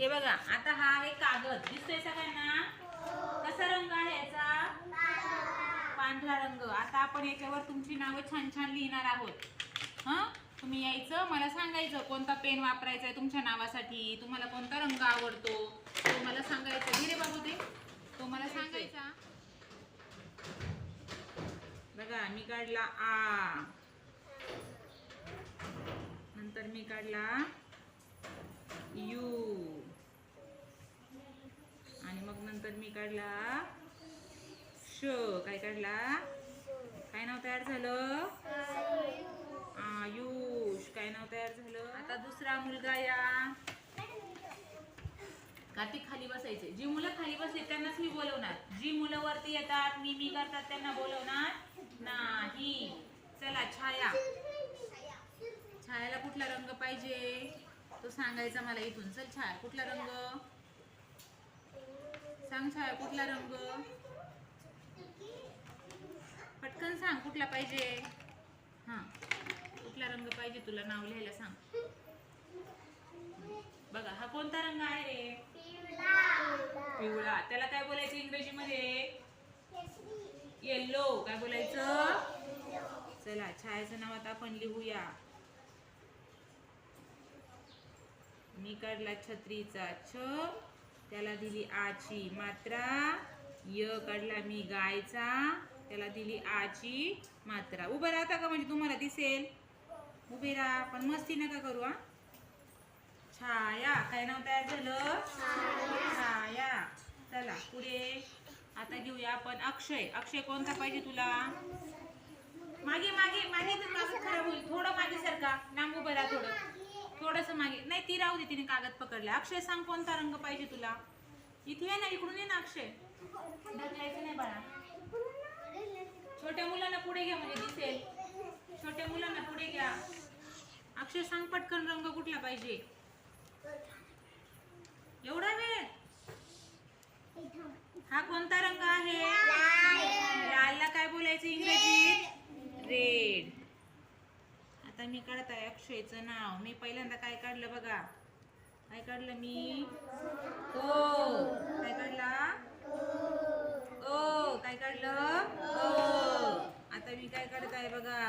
हे बघा आता हा आहे कागद. दिसतोय सगळ्यांना कसा रंग आहे याचा? पांढरा रंग. आता आपण याच्यावर तुमची नावं छान छान लिहिणार आहोत. हं? तुम्ही यायचं मला सांगायचं कोणता पेन वापरायचा आहे तुमच्या नावासाठी तुम्हाला कोणता रंग आवडतो तो मला सांगायचं. घे रे बाबू ते तो मला सांगायचा. बघा मी काढला आ. नंतर मी काढला यू तर मी काढला. श काय काढला? काय नाव तयार झालं? आयुष काय नाव तयार झालं? आता दुसरा मुलगा या. कार्तिक खाली बसायचे. जी मुलं खाली बसली त्यांनाच मी बोलवणार. जी मुलं वरती येतात मी मी करतात त्यांना बोलवणार नाही. चला छाया. छायाला कुठला रंग पाहिजे? तो सांगायचा मला इथून. चल छाया कुठला रंग? सांग कुठला रंग? पटकन सांग कुठला पाहिजे? हां कुठला रंग पाहिजे तुला? नाव लिहायला सांग. बघा हा कोणता रंग आहे रे? पिवळा. त्याला काय बोलायचं इंग्रजीमध्ये? येल्लो काय बोलायचं? चला छायाचं नाव आता आपण लिहूया. मी काढला छत्रीचा छ. त्याला दिली आची. मात्रा य काढला मी गायचा. त्याला दिली आची मात्रा. उभं राहता का म्हणजे तुम्हाला दिसेल? उभे राहा. पण मस्ती नका करू हा. छाया. काय नाव तयार झालं? छाया. चला पुढे. आता घेऊया आपण अक्षय. अक्षय कोणता पाहिजे तुला? मागे मागे. मागे तर खराब होईल थोडं मागे सारखा. लांब उभं राहा थोडं. थोडस मागे. नाही ती राहू दे तिने कागद पकडला. अक्षय सांग कोणता रंग पाहिजे तुला? इथे ये ना इकडून ये ना अक्षय. ढकलायचं नाही बाळा. छोट्या मुलांना पुढे घ्या म्हणजे दिसेल. छोट्या मुलांना पुढे घ्या. अक्षय सांग पटकन रंग कुठला पाहिजे. एवढा वेळ? हा कोणता रंग आहे लालला काय बोलायचं इंग्रजीत रेड मी काढत आहे अक्षयचं नाव. मी पहिल्यांदा काय काढलं बघा? काय काढलं मी? ओ. काय काढला? ओ. काय काढलं? ओ. आता मी काय काढत आहे बघा?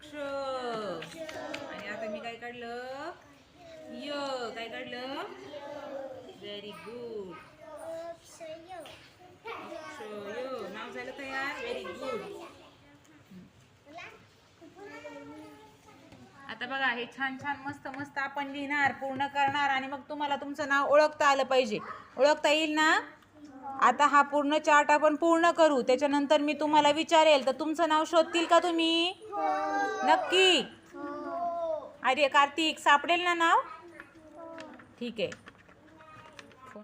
क्ष. आणि आता मी काय काढलं? य. काय काढलं? व्हेरी गुड य नाव झालं तयार व्हेरी गुड आता बघा हे छान छान मस्त मस्त आपण लिहिणार पूर्ण करणार आणि मग तुम्हाला तुमचं नाव ओळखता आलं पाहिजे. ओळखता येईल ना? आता हा पूर्ण चार्ट आपण पूर्ण करू. त्याच्यानंतर मी तुम्हाला विचारेल तर तुमचं नाव शोधतील का तुम्ही? नक्की. अरे कार्तिक सापडेल ना नाव? ठीक आहे.